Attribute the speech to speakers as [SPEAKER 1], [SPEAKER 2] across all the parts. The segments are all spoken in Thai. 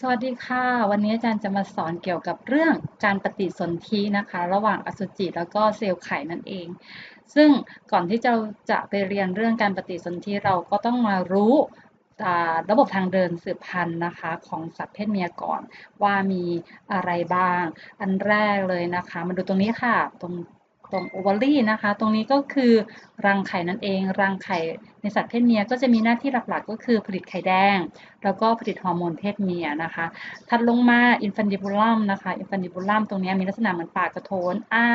[SPEAKER 1] สวัสดีค่ะ วันนี้อาจารย์จะมาสอนเกี่ยวกับเรื่องการปฏิสนธินะคะ ระหว่างอสุจิแล้วก็เซลล์ไข่นั่นเอง ซึ่งก่อนที่จะจะไปเรียนเรื่องการปฏิสนธิเราก็ต้องมารู้ระบบทางเดินสืบพันธุ์นะคะของสัตว์เพศเมียก่อนว่ามีอะไรบ้าง อันแรกเลยนะคะ มาดูตรงนี้ค่ะ ตรง ตรงโอเวอรี่นะคะ ตรงนี้ก็คือรังไข่นั่นเอง รังไข่ในสัตว์เพศเมียก็จะมีหน้าที่หลักๆ ก็คือผลิตไข่แดง แล้วก็ผลิตฮอร์โมนเพศเมียนะคะ ถัดลงมาอินฟันดิบูลัมนะคะ อินฟันดิบูลัมตรงนี้มีลักษณะเหมือนปากกระโถนอ้า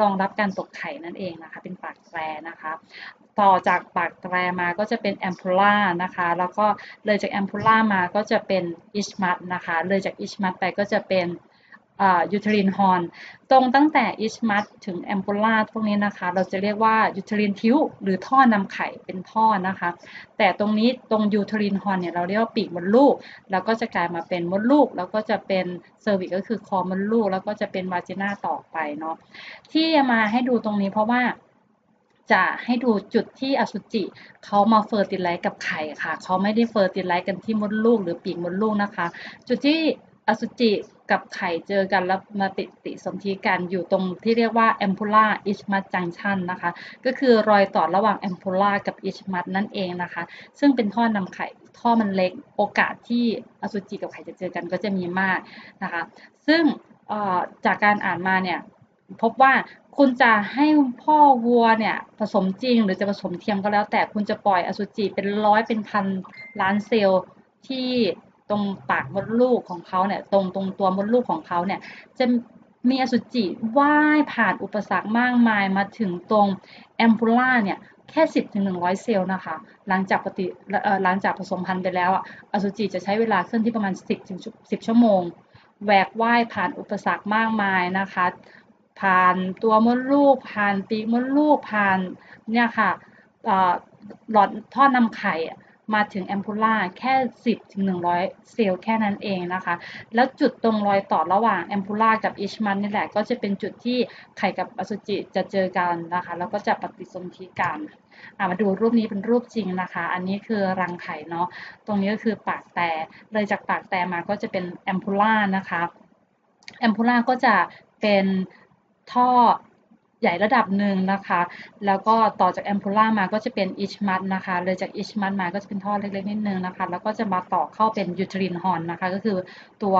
[SPEAKER 1] รองรับการตกไข่นั่นเองนะคะ เป็นปากแตรนะคะ ต่อจากปากแตรมาก็จะเป็นแอมพูล่านะคะ แล้วก็เลยจากแอมพูล่ามาก็จะเป็นอิชมัตนะคะ เลยจากอิชมัตไปก็จะเป็น ยูเทรินฮอนตรงตั้งแต่อิชมัตถึงแอมปูล่าพวกนี้นะคะ เราจะเรียกว่ายูเทรินทิวหรือท่อนำไข่เป็นท่อนะคะ แต่ตรงนี้ตรงยูเทรินฮอนเนี่ยเราเรียกว่าปีกมดลูก แล้วก็จะกลายมาเป็นมดลูก แล้วก็จะเป็นเซอร์วิสก็คือคอมดลูก แล้วก็จะเป็นวาจิน่าต่อไปเนาะที่มาให้ดูตรงนี้เพราะว่าจะให้ดูจุดที่อสุจิเขามาเฟอร์ติไลท์กับไข่ค่ะ เขาไม่ได้เฟอร์ติไลท์กันที่มดลูกหรือปีกมดลูกนะคะ จุดที่ อสุจิกับไข่เจอกันแล้วมาติดติสนธิกันอยู่ตรงที่เรียกว่า ampulla isthmus junction นะคะ ก็คือรอยต่อระหว่าง ampulla กับ isthmus นั่นเองนะคะ ซึ่งเป็นท่อนำไข่ท่อมันเล็กโอกาสที่อสุจิกับไข่จะเจอกันก็จะมีมากนะคะ ซึ่งจากการอ่านมาเนี่ยพบว่าคุณจะให้พ่อวัวเนี่ยผสมจริง หรือจะผสมเทียมก็แล้วแต่คุณจะปล่อยอสุจิเป็นร้อยเป็นพันล้านเซลล์ที่ ตรงปากมดลูกของเขาเนี่ยตรงตรงตัวมดลูกของเขาเนี่ยจะมีอสุจิว่ายผ่านอุปสรรคมากมายมาถึงตรงแอมพูล่าเนี่ยแค่ 10ถึง100 เซลล์นะคะ หลังจากปฏิหลังจากผสมพันธุ์ไปแล้วอสุจิจะใช้เวลาเคลื่อนที่ประมาณ 10ถึง10 ชั่วโมงแหวกว่ายผ่านอุปสรรคมากมายนะคะ ผ่านตัวมดลูก ผ่านปีกมดลูกผ่านเนี่ยค่ะหลอดท่อนำไข่ มาถึงแอมพูล่าแค่ 10ถึง100 เซลล์แค่นั้นเองนะคะ แล้วจุดตรงรอยต่อระหว่างแอมพูล่ากับอิชมันนี่แหละก็จะเป็นจุดที่ไข่กับอสุจิจะเจอกันนะคะ แล้วก็จะปฏิสนธิกันมาดูรูปนี้เป็นรูปจริงนะคะ อันนี้คือรังไข่เนาะตรงนี้ก็คือปากแต่เลยจากปากแต่มาก็จะเป็นแอมพูล่านะคะแอมพูล่าก็จะเป็นท่อ ใหญ่ระดับหนึ่งนะคะ แล้วก็ต่อจากแอมพูล่ามาก็จะเป็นอิชมัตนะคะ เลยจากอิชมัตมาก็จะเป็นท่อเล็กๆนิดนึงนะคะ แล้วก็จะมาต่อเข้าเป็นยูทรินฮอนนะคะ ก็คือตัว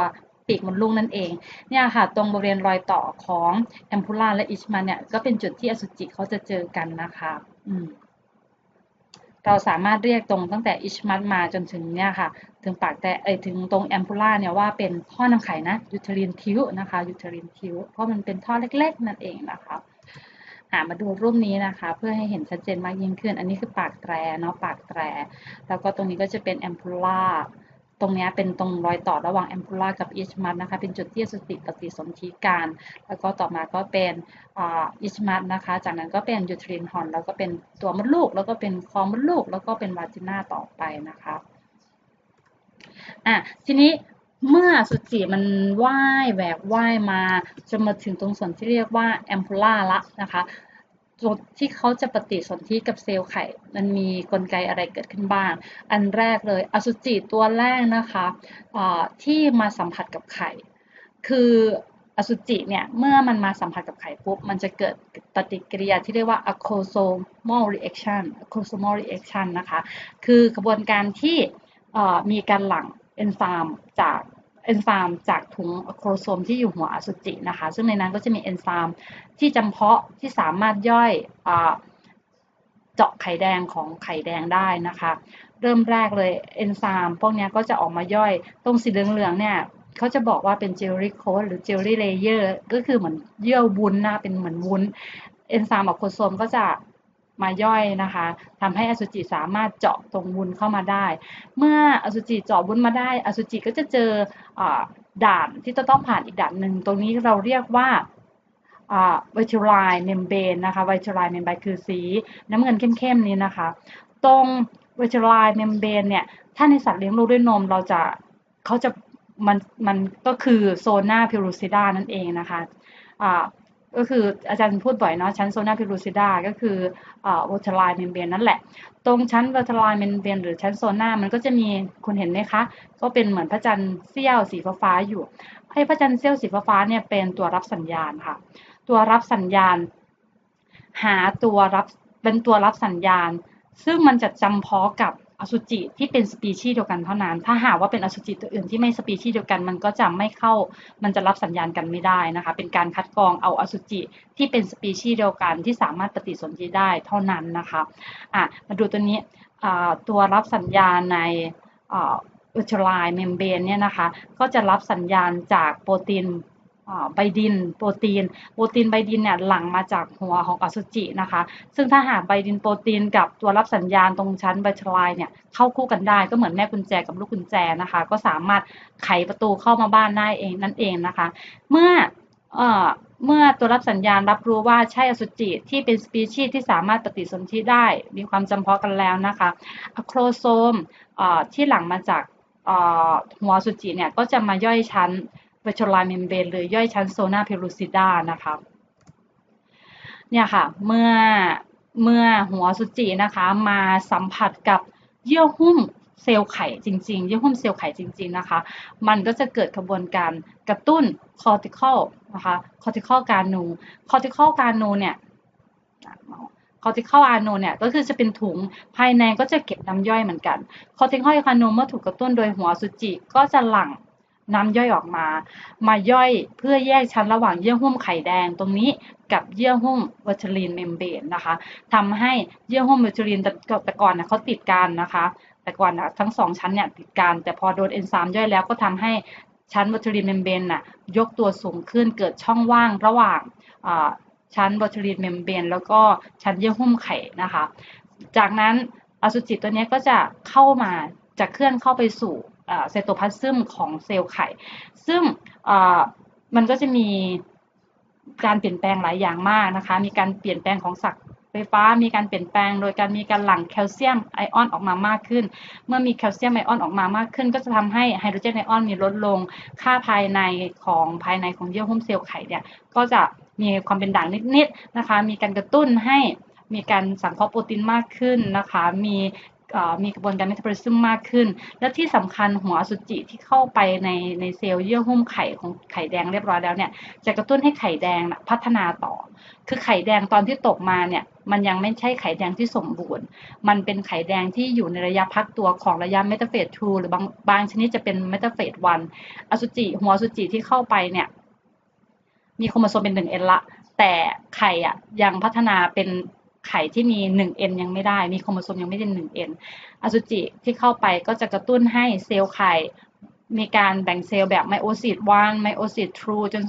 [SPEAKER 1] ปีกมดลูกนั่นเอง เนี่ยค่ะ ตรงบริเวณรอยต่อของแอมพูล่าและอิชมัตเนี่ย ก็เป็นจุดที่อสุจิเขาจะเจอกันนะคะ อืมเราสามารถเรียกตรงตั้งแต่อิชมัตมาจนถึงเนี่ยค่ะ ถึงปากแต่เอถึงตรงแอมพูล่าเนี่ยว่าเป็นท่อนำไข่นะยูเทรินทิวนะคะยูเทรินทิวเพราะมันเป็นท่อเล็กๆ นั่นเองนะคะ หามาดูรูปนี้นะคะ เพื่อให้เห็นชัดเจนมากยิ่งขึ้น อันนี้คือปากแตรเนาะปากแตร แล้วก็ตรงนี้ก็จะเป็นแอมพูล่าตรงนี้เป็นตรงรอยต่อระหว่างแอมพูล่ากับอิชมัตนะคะ เป็นจุดที่สติปฏิสนธิการแล้วก็ต่อมาก็เป็นอิชมัตนะคะ จากนั้นก็เป็นยูทรินฮอน แล้วก็เป็นตัวมดลูก แล้วก็เป็นคอมดลูก แล้วก็เป็นวาจิน่าต่อไปนะคะอะทีนี้ เมื่อสุจิมันว่ายแหวกว่ายมาจนมาถึงตรงส่วนที่เรียกว่าแอมพูล่าละนะคะจุดที่เขาจะปฏิสนธิกับเซลล์ไข่ มันมีกลไกอะไรเกิดขึ้นบ้าง อันแรกเลยอสุจิตัวแรกนะคะะที่มาสัมผัสกับไข่ คืออสุจิเนี่ย เมื่อมันมาสัมผัสกับไข่ปุ๊บ มันจะเกิดปฏิกิริยาที่เรียกว่า acrosomal reaction acrosomal reaction นะคะ คือกระบวนการที่มีการหลั่ง เอนไซม์จากเอนไซม์จากถุงโครโซมที่อยู่หัวอสุจินะคะ ซึ่งในนั้นก็จะมีเอนไซม์ที่จำเพาะที่สามารถย่อยเจาะไข่แดงของไข่แดงได้นะคะ เริ่มแรกเลยเอนไซม์พวกนี้ก็จะออกมาย่อยตรงสีเหลืองๆเนี่ยเขาจะบอกว่าเป็นเจลลี่โค้ดหรือเจลลี่เลเยอร์ก็คือเหมือนเยื่อวุ้นนะเป็นเหมือนวุ้นเอนไซม์กับโครโซมก็จะ มาย่อยนะคะทำให้อสุจิสามารถเจาะตรงวุ้นเข้ามาได้ เมื่ออสุจิเจาะวุ้นมาได้ อสุจิก็จะเจออด่านที่จะต้องผ่านอีกด่านหนึ่งตรงนี้เราเรียกว่าไวท์ไลน์เมมเบนนะคะไวท์ไลน์เมมเบนคือสีน้ำเงินเข้มๆนี้นะคะ ตรงไวท์ไลน์เมมเบนเนี่ย ถ้าในสัตว์เลี้ยงลูกด้วยนมเราจะเขาจะมันมันก็คือโซน่าพิรูซิดานั่นเองนะคะ ก็คืออาจารย์พูดบ่อยเนาะชั้นโซนาพิลูซิดาก็คือวอเทอร์ไลน์เมมเบรนนั่นแหละ ตรงชั้นวอเทอร์ไลน์เมมเบรนหรือชั้นโซนามันก็จะมีคุณเห็นไหมคะ ก็เป็นเหมือนพระจันทร์เสี้ยวสีฟ้าอยู่ให้พระจันทร์เสี้ยวสีฟ้าเนี่ยเป็นตัวรับสัญญาณค่ะ ตัวรับสัญญาณ หาตัวรับเป็นตัวรับสัญญาณ ซึ่งมันจะจำเพาะกับ อสุจิที่เป็นสปีชีส์เดียวกันเท่านั้น ถ้าหากว่าเป็นอสุจิตัวอื่นที่ไม่สปีชีส์เดียวกัน มันก็จะไม่เข้า มันจะรับสัญญาณกันไม่ได้นะคะ เป็นการคัดกรองเอาอสุจิที่เป็นสปีชีส์เดียวกันที่สามารถปฏิสนธิได้เท่านั้นนะคะอะมาดูตัวนี้ตัวรับสัญญาณในอุจจาระเมมเบรนเนี่ยนะคะ ก็จะรับสัญญาณจากโปรตีน ไบดินโปรตีน โปรตีนไบดินเนี่ยหลั่งมาจากหัวของอสุจินะคะ ซึ่งถ้าหากไบดินโปรตีนกับตัวรับสัญญาณตรงชั้นไบทลายเนี่ยเข้าคู่กันได้ก็เหมือนแม่กุญแจกับลูกกุญแจนะคะ ก็สามารถไขประตูเข้ามาบ้านได้เองนั่นเองนะคะ เมื่อเมื่อตัวรับสัญญาณรับรู้ว่าใช่อสุจิที่เป็นสปีชีส์ที่สามารถปฏิสนธิได้ มีความจำเพาะกันแล้วนะคะอะโครโซมที่หลังมาจากหัวสุจิเนี่ยก็จะมาย่อยชั้น วชลาเมมเบรนหรือย่อยชั้นโซนาเพลูซิดานะคะเนี่ยค่ะเมื่อเมื่อหัวสุจินะคะมาสัมผัสกับเยื่อหุ้มเซลล์ไข่จริงๆ เยื่อหุ้มเซลล์ไข่จริง ๆนะคะ มันก็จะเกิดกระบวนการกระตุ้นคอร์ติคอลนะคะคอร์ติคอลการนูคอร์ติคอลการนูเนี่ยคอร์ติคอลอานูเนี่ยก็คือจะเป็นถุงภายในก็จะเก็บน้ำย่อยเหมือนกันคอร์ติคอลอานูเมื่อถูกกระตุ้นโดยหัวสุจิก็จะหลั่ง น้ำย่อยออกมา มาย่อยเพื่อแยกชั้นระหว่างเยื่อหุ้มไข่แดงตรงนี้กับเยื่อหุ้มวัชรีนเมมเบรนนะคะทำให้เยื่อหุ้มวัชรีนแต่ก่อนนะเขาติดกันนะคะ แต่ก่อนนะทั้งสองชั้นเนี่ยติดกัน แต่พอโดนเอนไซม์ย่อยแล้วก็ทำให้ชั้นวัชรีนเมมเบรนน่ะยกตัวสูงขึ้นเกิดช่องว่างระหว่างชั้นวัชรีนเมมเบรนแล้วก็ชั้นเยื่อหุ้มไข่นะคะ จากนั้นอสุจิตัวนี้ก็จะเข้ามาจะเคลื่อนเข้าไปสู่ ไซโตพลาซึมของเซลล์ไข่ ซึ่งมันก็จะมีการเปลี่ยนแปลงหลายอย่างมากนะคะ มีการเปลี่ยนแปลงของสักไฟฟ้า มีการเปลี่ยนแปลง โดยการมีการหลั่งแคลเซียมไอออนออกมามากขึ้น เมื่อมีแคลเซียมไอออนออกมามากขึ้น ก็จะทำให้ไฮโดรเจนไอออนมีลดลง ค่าภายในของภายในของเยื่อหุ้มเซลล์ไข่เนี่ย ก็จะมีความเป็นด่างนิดๆนะคะ มีการกระตุ้นให้มีการสังเคราะห์โปรตีนมากขึ้นนะคะ มี มีกระบวนการเมตาบอลิซึมมากขึ้น และที่สำคัญหัวสุจิที่เข้าไปในในเซลล์เยื่อหุ้มไข่ของไข่แดงเรียบร้อยแล้วเนี่ยจะกระตุ้นให้ไข่แดงนะพัฒนาต่อ คือไข่แดงตอนที่ตกมาเนี่ยมันยังไม่ใช่ไข่แดงที่สมบูรณ์ มันเป็นไข่แดงที่อยู่ในระยะพักตัวของระยะเมตาเฟส 2 หรือบางบางชนิดจะเป็นเมตาเฟส 1 อสุจิ หัวสุจิที่เข้าไปเนี่ยมีโครโมโซมเป็นหนึ่งเอ็นละ แต่ไข่อะยังพัฒนาเป็น ไข่ที่มี 1N ยังไม่ได้ มีโครโมโซมยังไม่ได้ 1N อสุจิที่เข้าไปก็จะกระตุ้นให้เซลล์ไข่ มีการแบ่งเซลล์แบบไมโอซิต1ไมโอซิต2จน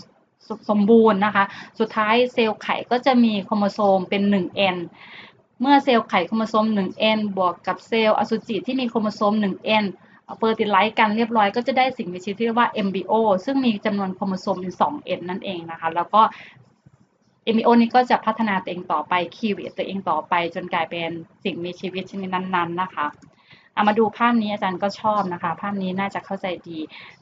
[SPEAKER 1] สมบูรณ์นะคะ สุดท้ายเซลล์ไข่ก็จะมีโครโมโซมเป็น 1N เมื่อเซลล์ไข่โครโมโซม 1N บวกกับเซลล์อสุจิที่มีโครโมโซม 1N เฟอร์ติไลท์กันเรียบร้อยก็จะได้สิ่งมีชีวิตที่เรียกว่า MBO ซึ่งมีจำนวนโครโมโซมเป็น 2N นั่นเองนะคะ แล้วก็ เอมิโอนี่ก็จะพัฒนาตัวเองต่อไปคีวีตัวเองต่อไป จนกลายเป็นสิ่งมีชีวิตชนิดนั้นๆนะคะเอามาดูภาพนี้อาจารย์ก็ชอบนะคะ ภาพนี้น่าจะเข้าใจดี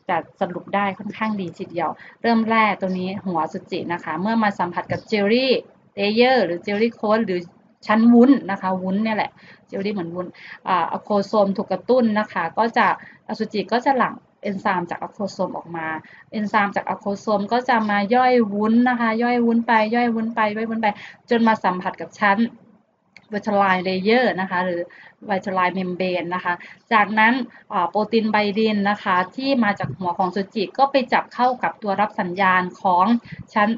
[SPEAKER 1] จะสรุปได้ค่อนข้างดีทีเดียว เริ่มแรกตัวนี้หัวสุจินะคะ เมื่อมาสัมผัสกับเจลลี่เลเยอร์หรือเจลลี่โค้ดหรือชั้นวุ้นนะคะวุ้นเนี่ยแหละเจลลี่เหมือนวุ้นอ่าโคโซมถูกกระตุ้นนะคะ ก็จะอสุจิก็จะหลั่ง เอนไซม์จากอะโคโซมออกมา เอนไซม์จากอะโคโซมก็จะมาย่อยวุ้นนะคะ ย่อยวุ้นไป ย่อยวุ้นไป ย่อยวุ้นไป จนมาสัมผัสกับชั้นวิทลายเลเยอร์นะคะ หรือวิทลายเมมเบรนนะคะ จากนั้นโปรตีนไบดินนะคะ ที่มาจากหัวของสุจิก็ไปจับเข้ากับตัวรับสัญญาณของชั้น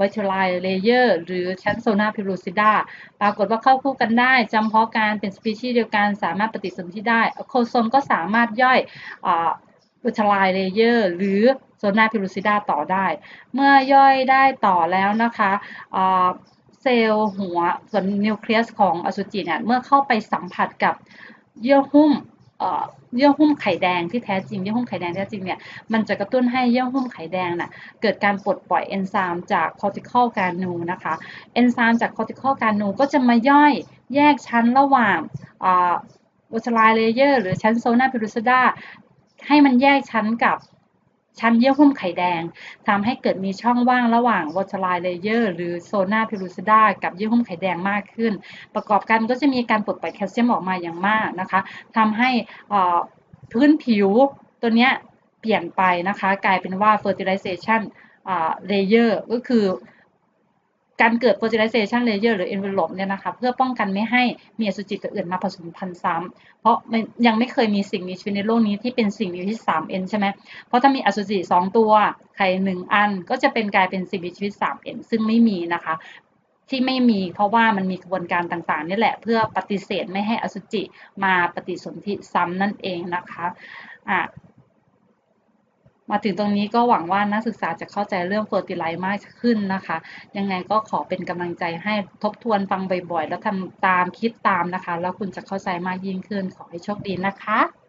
[SPEAKER 1] วิทลายเลเยอร์หรือชั้นโซนาพิลูซิดาปรากฏว่าเข้าคู่กันได้จำเพาะการเป็นสปีชีส์เดียวกันสามารถปฏิสนธิได้โคโซมก็สามารถย่อย อุชลายเลเยอร์หรือโซนาพิลูซิดาต่อได้ เมื่อย่อยได้ต่อแล้วนะคะเซลล์หัวส่วนนิวเคลียสของอสุจิเนี่ยเมื่อเข้าไปสัมผัสกับเยื่อหุ้มเยื่อหุ้มไข่แดงที่แท้จริงเยื่อหุ้มไข่แดงแท้จริงเนี่ยมันจะกระตุ้นให้เยื่อหุ้มไข่แดงน่ะเกิดการปลดปล่อยเอนไซม์จากคอร์ติคอลการนูนะคะเอนไซม์จากคอร์ติคอลการนูก็จะมาย่อยแยกชั้นระหว่างอุชลายเลเยอร์หรือชั้นโซนาพิลูซิดา ให้มันแยกชั้นกับชั้นเยื่อหุ้มไข่แดงทำให้เกิดมีช่องว่างระหว่างวอ t ไลเลเยอร์หรือโซนาพิลูซิดากับเยื่อหุ้มไข่แดงมากขึ้น ประกอบกันก็จะมีการปลดปล่อยแคลเซียมออกมาอย่างมากนะคะทำให้พื้นผิวตัวเนี้ยเปลี่ยนไปนะคะ กลายเป็นว่า fertilization layer ก็คือ การเกิด fertilization layer หรือ envelope เนี่ยนะคะเพื่อป้องกันไม่ให้มีอสุจิตัวอื่นมาผสมพันธุ์ซ้ำเพราะยังไม่เคยมีสิ่งมีชีวิตในโลกนี้ที่เป็นสิ่งมีชีวิต 3N ใช่ไหมเพราะถ้ามีอสุจิ 2 ตัวไข่1อันก็จะเป็นกลายเป็นสิ่งมีชีวิต 3N ซึ่งไม่มีนะคะที่ไม่มีเพราะว่ามันมีกระบวนการต่างๆนี่แหละ เพื่อปฏิเสธไม่ให้อสุจิมาปฏิสนธิซ้ำนั่นเองนะคะอะ มาถึงตรงนี้ก็หวังว่านักศึกษาจะเข้าใจเรื่องเฟอร์ติไลซ์มากขึ้นนะคะ ยังไงก็ขอเป็นกำลังใจให้ทบทวนฟังบ่อยๆ แล้วทำตามคิดตามนะคะ แล้วคุณจะเข้าใจมากยิ่งขึ้นขอให้โชคดีนะคะ